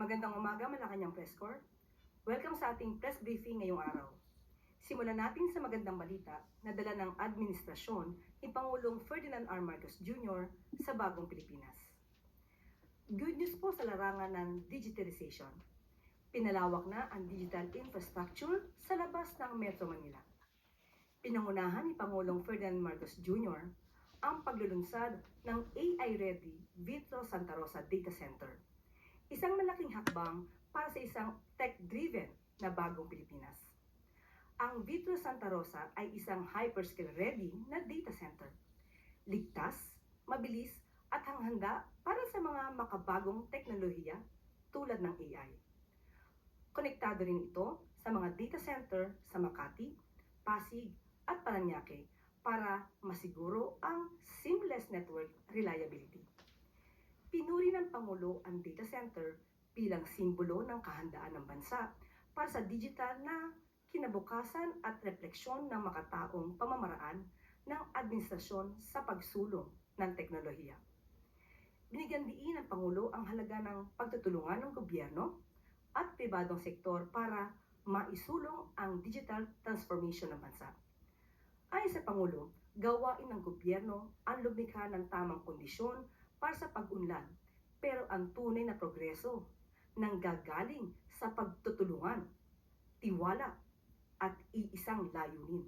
Magandang umaga, Malacanang Press Corps. Welcome sa ating press briefing ngayong araw. Simulan natin sa magandang balita na dala ng administrasyon ni Pangulong Ferdinand R. Marcos Jr. sa bagong Pilipinas. Good news po sa larangan ng digitalization. Pinalawak na ang digital infrastructure sa labas ng Metro Manila. Pinangunahan ni Pangulong Ferdinand Marcos Jr. ang paglulunsad ng AI-ready Vitro Santa Rosa Data Center. Isang malaking hakbang para sa isang tech-driven na bagong Pilipinas. Ang Vitro Santa Rosa ay isang hyperscale-ready na data center. Ligtas, mabilis, at hanghanda para sa mga makabagong teknolohiya tulad ng AI. Konektado rin ito sa mga data center sa Makati, Pasig, at Paranaque para masiguro ang seamless network reliability. Pinuri ng Pangulo ang data center bilang simbolo ng kahandaan ng bansa para sa digital na kinabukasan at refleksyon ng makataong pamamaraan ng administrasyon sa pagsulong ng teknolohiya. Binigyan diin ng Pangulo ang halaga ng pagtutulungan ng gobyerno at pribadong sektor para maisulong ang digital transformation ng bansa. Ayon sa Pangulo, gawain ng gobyerno ang lumikha ng tamang kondisyon para sa pag-unlad, pero ang tunay na progreso nang gagaling sa pagtutulungan, tiwala, at iisang layunin.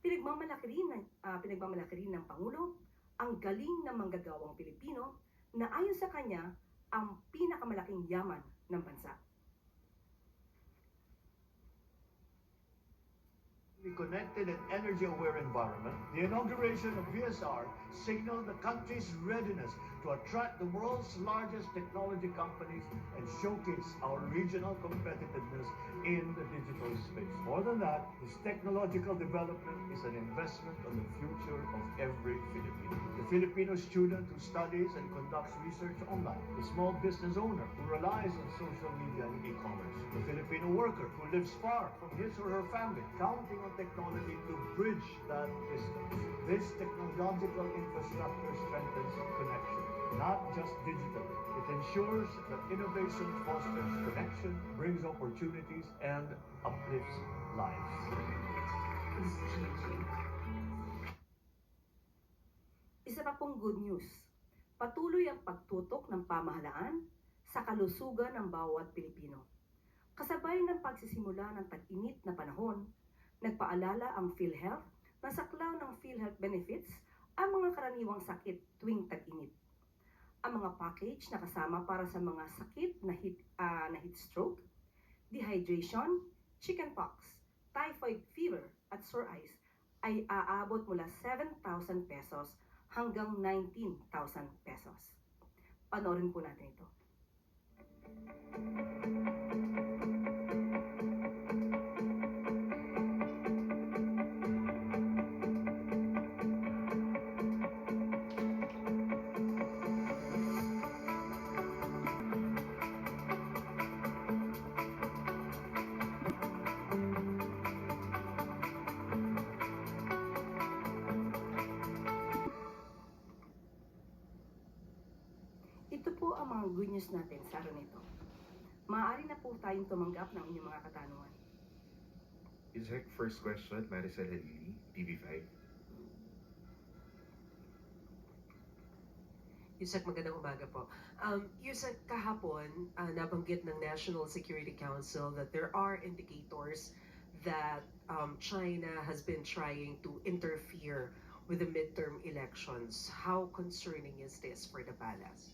Pinagmamalaki rin, ah, pinagmamalaki rin ng Pangulo ang galing ng manggagawang Pilipino na ayon sa kanya ang pinakamalaking yaman ng bansa. Connected and energy-aware environment, the inauguration of VSR signaled the country's readiness to attract the world's largest technology companies and showcase our regional competitiveness in the digital space. More than that, this technological development is an investment on the future of every Filipino. The Filipino student who studies and conducts research online, the small business owner who relies on social media and e-commerce, the Filipino worker who lives far from his or her family, counting on technology to bridge that distance. This technological infrastructure strengthens connection, not just digital. It ensures that innovation fosters connection, brings opportunities, and uplifts lives. Isa pa pong good news, patuloy ang pagtutok ng pamahalaan sa kalusugan ng bawat Pilipino. Kasabay ng pagsisimula ng tag-init na panahon, nagpaalala ang PhilHealth na saklaw ng PhilHealth benefits ang mga karaniwang sakit tuwing tag-init. Ang mga package na kasama para sa mga sakit na heat, ah, na heat stroke, dehydration, chickenpox, typhoid fever at sore eyes ay aabot mula 7,000 pesos hanggang 19,000 pesos. Panoorin po natin ito. Ito ang good news natin sa araw nito. Maaari na po tayong tumanggap ng inyong mga katanungan. Isaac, first question, Maricel Halili, TV5. Yusek, magandang umaga po. Um, Yusek, kahapon, uh, nabanggit ng National Security Council that there are indicators that um, China has been trying to interfere with the midterm elections. How concerning is this for the palace?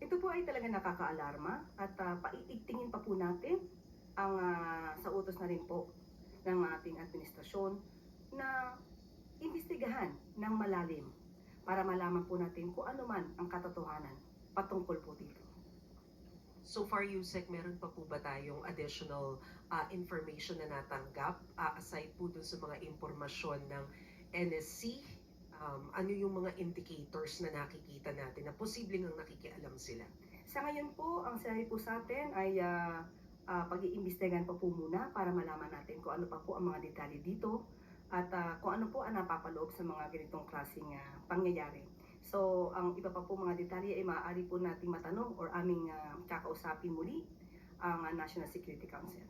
Ito po ay talaga nakakaalarma at uh, paiigtingin pa po natin ang ah, sa utos na rin po ng ating administrasyon na imbestigahan ng malalim para malaman po natin kung ano man ang katotohanan patungkol po dito. So far, Yusek, meron pa po ba tayong additional uh, information na natanggap uh, aside po dun sa mga impormasyon ng NSC? Um, ano yung mga indicators na nakikita natin na posibleng ang nakikialam sila? Sa ngayon po, ang sinabi po sa atin ay ah, ah, pag-iimbestigahan pa po muna para malaman natin kung ano pa po ang mga detalye dito at ah, kung ano po ang napapaloob sa mga ganitong klaseng ah, pangyayari. So, ang iba pa po mga detalye ay maaari po nating matanong or aming ah, kakausapin muli ang ah, National Security Council.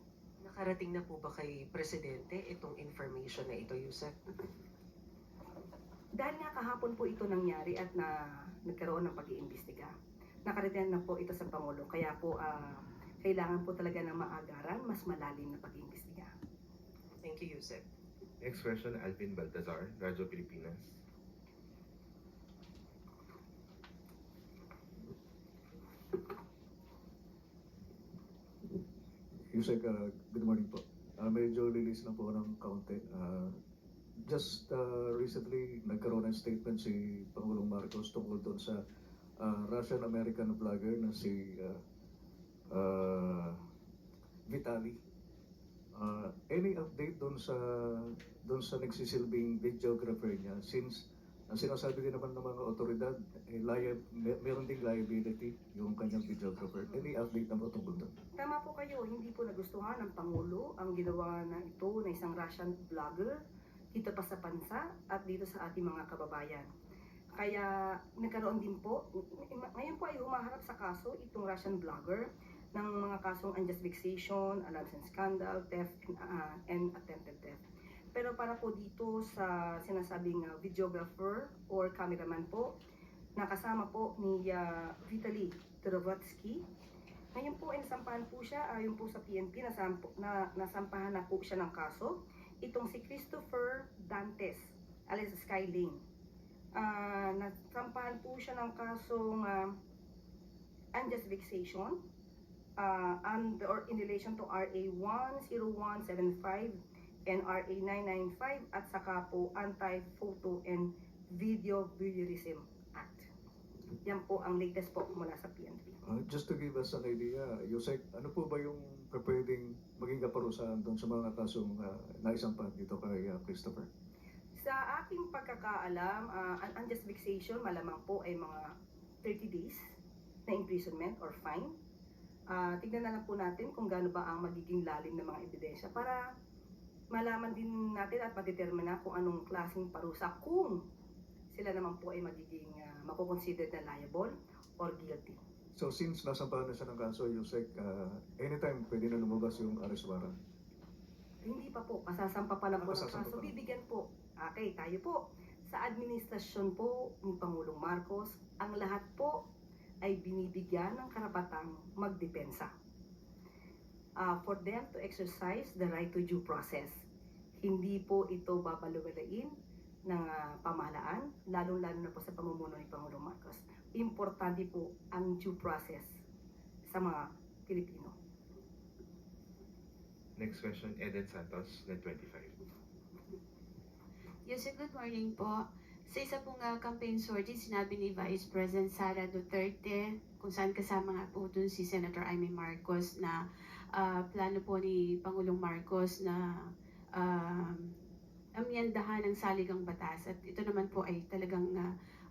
Nakarating na po ba kay Presidente itong information na ito, Yusek? Dahil nga kahapon po ito nangyari at na nagkaroon ng pag-iimbestiga. Nakarating na po ito sa Pangulo. Kaya po ah, kailangan po talaga ng maagaran, mas malalim na pag-iimbestiga. Thank you, Yusek. Next question, Alvin Baltazar, Radyo Pilipinas. Yusek, uh, good morning po. Uh, medyo release lang po ng kaunti. Uh, just uh, recently, nagkaroon ng statement si Pangulong Marcos tungkol doon sa uh, Russian-American vlogger na si uh, uh, Vitali. Uh, any update doon sa doon sa nagsisilbing videographer niya since ang sinasabi din naman ng mga otoridad, eh, liab, may, meron ding liability yung kanyang videographer. Any update na po tungkol doon? Tama po kayo, hindi po nagustuhan ng Pangulo ang ginawa na ito na isang Russian vlogger dito pa sa bansa at dito sa ating mga kababayan. Kaya nagkaroon din po, ngayon po ay humaharap sa kaso itong Russian vlogger ng mga kasong unjust vexation, alarms and scandal, theft, and, ah, and attempted theft. Pero para po dito sa sinasabing ah, videographer or cameraman po, nakasama po ni ah, Vitaly Trovotsky, ngayon po ay nasampahan po siya, ayon po sa PNP, nasampo, na, nasampahan na po siya ng kaso. Itong si Christopher Dantes, alias Sky Lane. Ah, nasampahan po siya ng kasong ah, unjust vexation ah, and, or in relation to RA 10175 and RA 995 at saka po Anti-Photo and Video Voyeurism. Yan po ang latest po mula sa PNP. Uh, just to give us an idea, Yusek, ano po ba yung pwedeng maging kaparusahan doon sa mga kasong uh, naisampahan dito kay uh, Christopher? Sa aking pagkakaalam, ah, ang unjust vexation malamang po ay mga 30 days na imprisonment or fine. Ah, tignan na lang po natin kung gaano ba ang magiging lalim ng mga ebidensya para malaman din natin at madetermina kung anong klaseng parusa kung sila naman po ay magiging uh, makukonsider na liable or guilty. So since nasampahan na siya ng kaso, Yusek, uh, anytime pwede na lumabas yung arrest warrant. Hindi pa po, masasampa pa lang po Ah, ng masasampa kaso. pa. Bibigyan po. Okay, tayo po. Sa administrasyon po ni Pangulong Marcos, ang lahat po ay binibigyan ng karapatang magdepensa. Ah, for them to exercise the right to due process. Hindi po ito babaluwalain ng ah, pamahalaan, lalong-lalo na po sa pamumuno ni Pangulong Marcos. Importante po ang due process sa mga Pilipino. Next question, Eden Santos, Net 25. Yusek, good morning po. Sa isa pong uh, campaign sortie, sinabi ni Vice President Sara Duterte, kung saan kasama nga po dun si Senator Amy Marcos na ah, plano po ni Pangulong Marcos na um, amyandahan ng saligang batas. At ito naman po ay talagang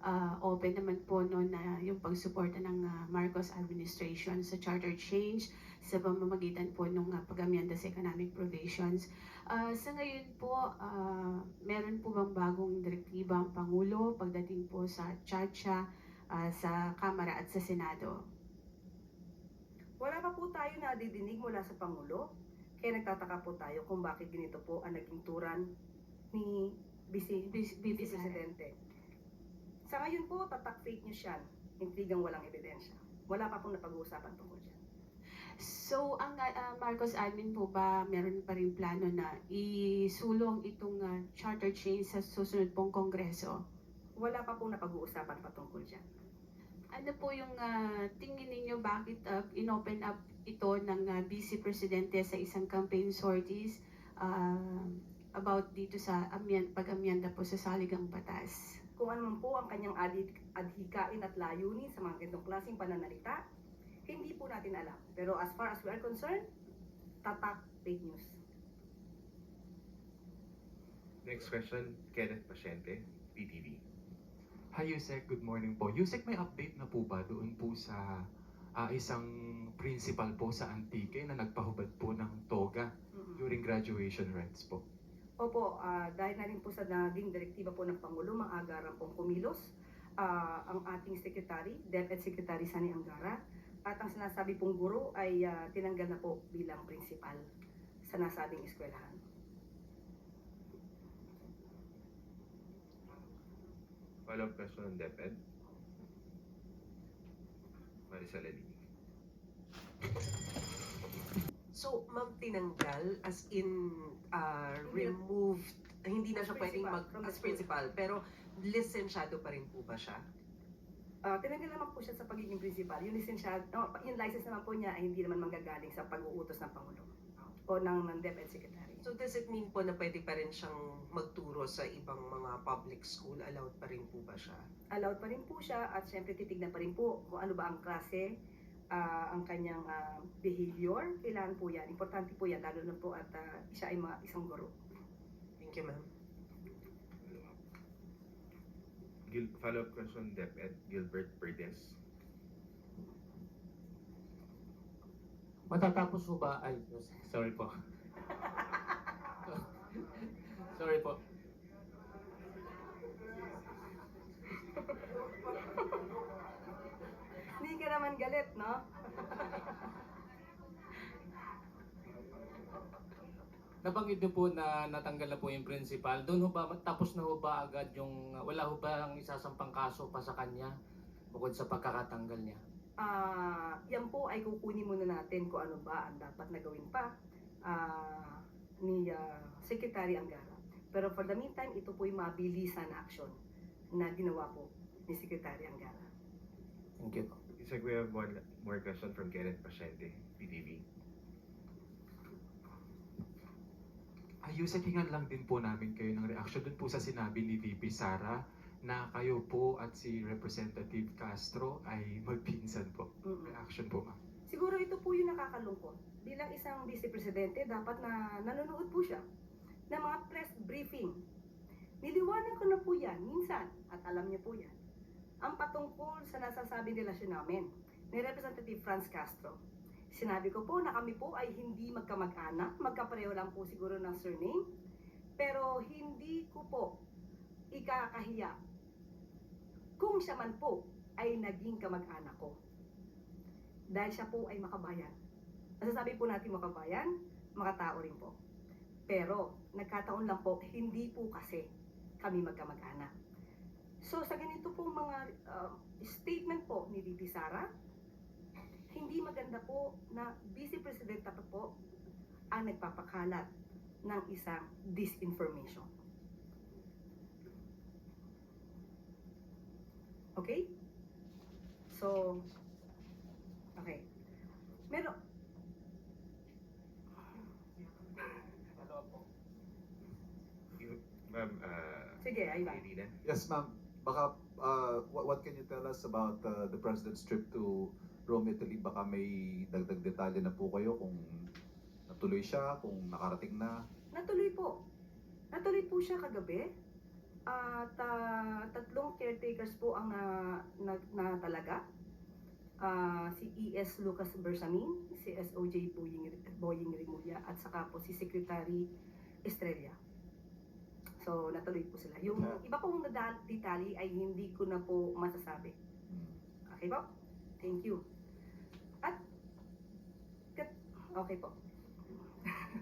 ah, open naman po no, na yung pagsuporta ng ah, Marcos administration sa charter change sa pamamagitan po ng uh, pag-amyanda sa economic provisions. Ah, sa ngayon po, ah, meron po bang bagong direktiba ang Pangulo pagdating po sa Chacha, ah, sa Kamara at sa Senado? Wala pa po tayo nadidinig mula sa Pangulo, kaya nagtataka po tayo kung bakit ganito po ang naging turan ni Vice Sara. Presidente. Sa ngayon po, tatak fake news yan. Intrigang walang ebidensya. Wala pa pong napag-uusapan tungkol dyan. So, ang ah, Marcos admin po ba meron pa rin plano na isulong itong ah, charter change sa susunod pong kongreso? Wala pa pong napag-uusapan patungkol dyan. Ano po yung ah, tingin ninyo bakit ah, inopen up ito ng ah, Vice Presidente sa isang campaign sorties ah, about dito sa amyan, pag-amyanda po sa saligang batas? Kung ano man po ang kanyang adhi- adhikain at layunin sa mga ganitong klaseng pananalita, hindi po natin alam. Pero as far as we are concerned, tatak fake news. Next question, Kenneth Pasyente, PTV. Hi Yusek, good morning po. Yusek, may update na po ba doon po sa ah, isang principal po sa Antique na nagpahubad po ng toga Mhm. during graduation rites po? Opo, ah, dahil na rin po sa naging direktiba po ng Pangulo, maagaran pong kumilos ah, ang ating secretary, DepEd Secretary Sani Angara, at ang sinasabi pong guro ay ah, tinanggal na po bilang principal sa nasabing eskwelahan. Follow-up question on DepEd. Maricel Elini. So, ma'am, tinanggal as in uh, removed, hindi na siya pwedeng mag as principal, pero lisensyado pa rin po ba siya? Ah, tinanggal naman po siya sa pagiging principal. Yung lisensyado, no, yung license naman po niya ay hindi naman manggagaling sa pag-uutos ng Pangulo o ng, ng DepEd Secretary. So does it mean po na pwede pa rin siyang magturo sa ibang mga public school? Allowed pa rin po ba siya? allowed pa rin po siya at syempre titignan pa rin po kung ano ba ang klase, ah, ang kanyang ah, behavior. Kailangan po yan. Importante po yan, lalo na po at ah, siya ay ma- isang guro. Thank you, ma'am. Gil- follow-up question on DepEd. Gilbert Perdes. Matatapos po ba? Ay, sorry po. sorry po. Hindi ka naman galit, no? Nabanggit niyo po na natanggal na po yung principal. Doon ho ba, tapos na ho ba agad yung, wala ho ba ang isasampang kaso pa sa kanya bukod sa pagkakatanggal niya? Ah, yan po ay kukunin muna natin kung ano ba ang dapat na gawin pa ah, ni ah, Secretary Angara. Pero for the meantime, ito po yung mabilisan na action na ginawa po ni Secretary Angara. Thank you po. Looks like we have one more question from Kenneth Pasyente, PTV. Ayusin, hingan lang din po namin kayo ng reaction dun po sa sinabi ni VP Sara na kayo po at si Representative Castro ay magpinsan po. Reaction po, ma'am. Siguro ito po yung nakakalungkot. Bilang isang vice presidente, dapat na nanonood po siya ng mga press briefing. Niliwanag ko na po yan minsan at alam niyo po yan. Ang patungkol sa nasasabing relasyon namin ni Representative Franz Castro. Sinabi ko po na kami po ay hindi magkamag-anak, magkapareho lang po siguro ng surname, pero hindi ko po ikakahiya kung siya man po ay naging kamag-anak ko dahil siya po ay makabayan. Masasabi po natin makabayan, makatao rin po. Pero, nagkataon lang po, hindi po kasi kami magkamag-anak. So, sa ganito pong mga uh, statement po ni VP Sara, hindi maganda po na Vice President pa po ang nagpapakalat ng isang disinformation. Okay? So, okay. Meron, You- Ma'am, uh, sige. Irina. Yes, ma'am. Baka, uh, what, what can you tell us about uh, the President's trip to Rome, Italy? Baka may dagdag detalye na po kayo kung natuloy siya, kung nakarating na. Natuloy po. Natuloy po siya kagabi. At ah, tatlong caretakers po ang na, na, na talaga. Ah, si E.S. Lucas Bersamin, si S.O.J. Boying, Boying Rimulya, at saka po si Secretary Estrella. So, natuloy po sila. Yung iba pong nadal- detalye ay hindi ko na po masasabi. Hmm. Okay po? Thank you. At, kat- okay po.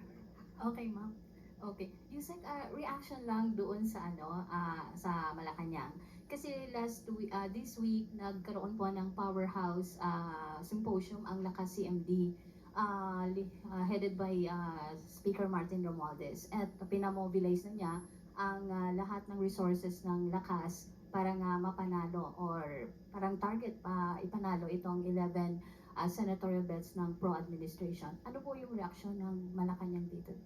Okay, ma'am. Okay. Yusek, ah, reaction lang doon sa ano, ah, sa Malacanang. Kasi last week, ah, this week, nagkaroon po ng powerhouse ah, symposium ang Lakas CMD ah, li- ah, headed by ah, Speaker Martin Romualdez. At pinamobilize na niya ang ah, lahat ng resources ng Lakas para nga mapanalo or parang target pa ipanalo itong 11 ah, senatorial bets ng pro-administration. Ano po yung reaction ng Malacanang dito?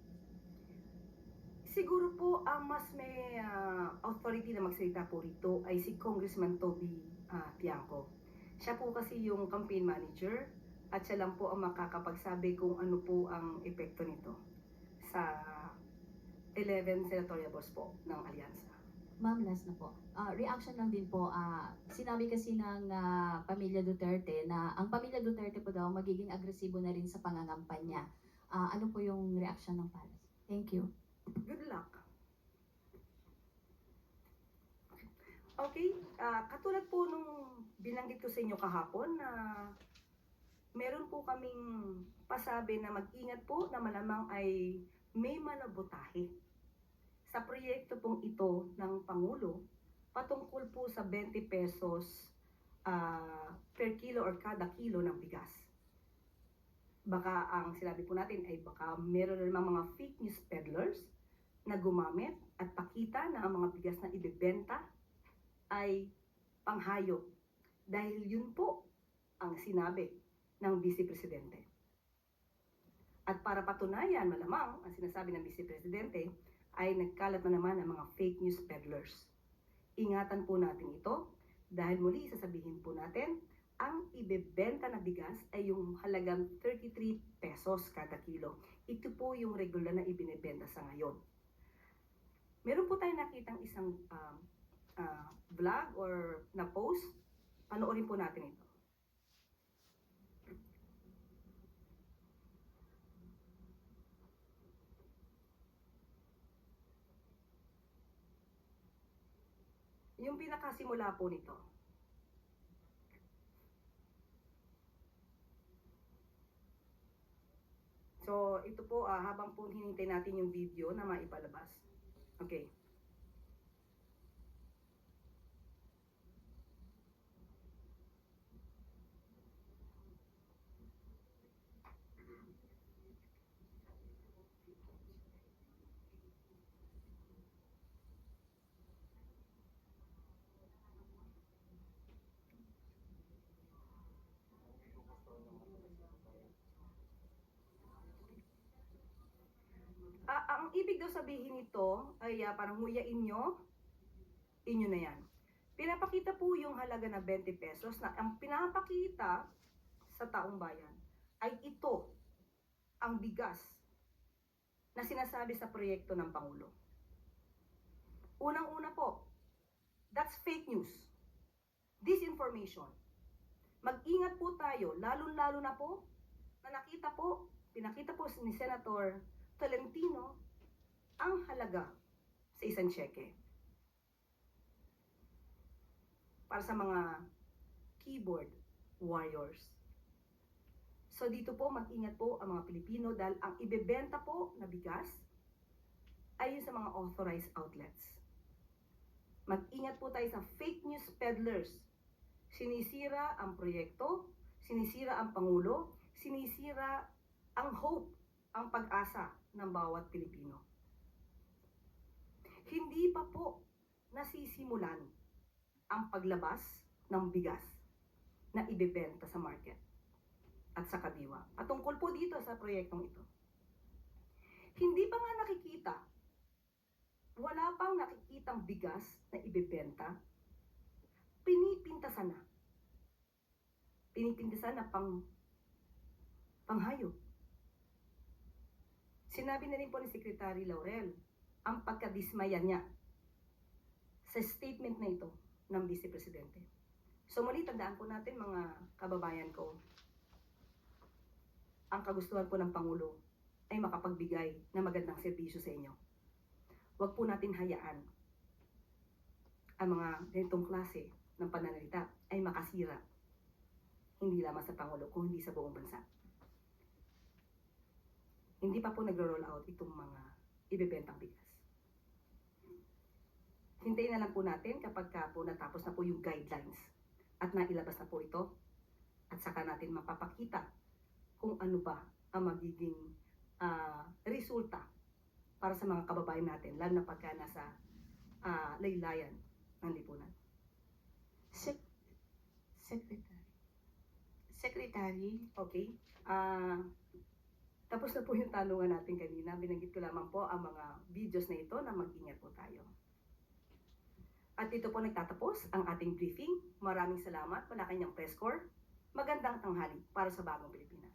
Siguro po ang mas may ah, authority na magsalita po rito ay si Congressman Toby ah, Tiangco. Siya po kasi yung campaign manager at siya lang po ang makakapagsabi kung ano po ang epekto nito sa 11 senatorial po ng alyansa. Ma'am, last na po. Ah, reaction lang din po, ah, sinabi kasi ng ah, pamilya Duterte na ang pamilya Duterte po daw magiging agresibo na rin sa pangangampanya. Ah, ano po yung reaction ng palace? Thank you. Good luck. Okay, ah, katulad po nung binanggit ko sa inyo kahapon na meron po kaming pasabi na mag-ingat po na malamang ay may manabotahe. Sa proyekto pong ito ng Pangulo, patungkol po sa 20 pesos ah, per kilo or kada kilo ng bigas. Baka ang sinabi po natin ay baka meron na namang mga fake news peddlers na gumamit at pakita na ang mga bigas na ibebenta ay panghayop dahil yun po ang sinabi ng Vice Presidente. At para patunayan malamang ang sinasabi ng Vice Presidente ay nagkalat na naman ang mga fake news peddlers. Ingatan po natin ito dahil muli sasabihin po natin ang ibebenta na bigas ay yung halagang 33 pesos kada kilo. Ito po yung regular na ibinebenta sa ngayon. Meron po tayong nakitang isang um, ah, vlog or na post, panoorin po natin ito. Yung pinakasimula po nito. So, ito po, ah, habang po hinintay natin yung video na maipalabas. Okay. Ah, ang ibig daw sabihin nito ay ah, parang nguyain nyo, inyo na yan. Pinapakita po yung halaga na 20 pesos na ang pinapakita sa taong bayan ay ito ang bigas na sinasabi sa proyekto ng Pangulo. Unang-una po, that's fake news. Disinformation. Mag-ingat po tayo, lalo-lalo na po na nakita po, pinakita po ni Senator Tolentino ang halaga sa isang cheque. Para sa mga keyboard warriors. So dito po mag-ingat po ang mga Pilipino dahil ang ibebenta po na bigas ay yun sa mga authorized outlets. Mag-ingat po tayo sa fake news peddlers. Sinisira ang proyekto, sinisira ang Pangulo, sinisira ang hope, ang pag-asa ng bawat Pilipino. Hindi pa po nasisimulan ang paglabas ng bigas na ibebenta sa market at sa kadiwa. Patungkol po dito sa proyektong ito. Hindi pa nga nakikita, wala pang nakikitang bigas na ibebenta, pinipintasan na. Pinipintasan na pang panghayop. Sinabi na rin po ni Secretary Laurel ang pagkadismaya niya sa statement na ito ng Vice Presidente. So muli tandaan po natin mga kababayan ko, ang kagustuhan po ng Pangulo ay makapagbigay ng magandang serbisyo sa inyo. Huwag po natin hayaan ang mga ganitong klase ng pananalita ay makasira hindi lamang sa Pangulo, kundi sa buong bansa. Hindi pa po nagro-roll out itong mga ibebentang bigas. Hintayin na lang po natin kapag ka po natapos na po yung guidelines at nailabas na po ito at saka natin mapapakita kung ano ba ang magiging ah, resulta para sa mga kababayan natin, lalo na pagka nasa ah, laylayan ng lipunan. Sec- Secretary. Secretary, Okay? Ah, tapos na po yung tanungan natin kanina. Binanggit ko lamang po ang mga videos na ito na mag-ingat po tayo. At dito po nagtatapos ang ating briefing. Maraming salamat. Wala kanyang press corps. Magandang tanghali para sa bagong Pilipinas.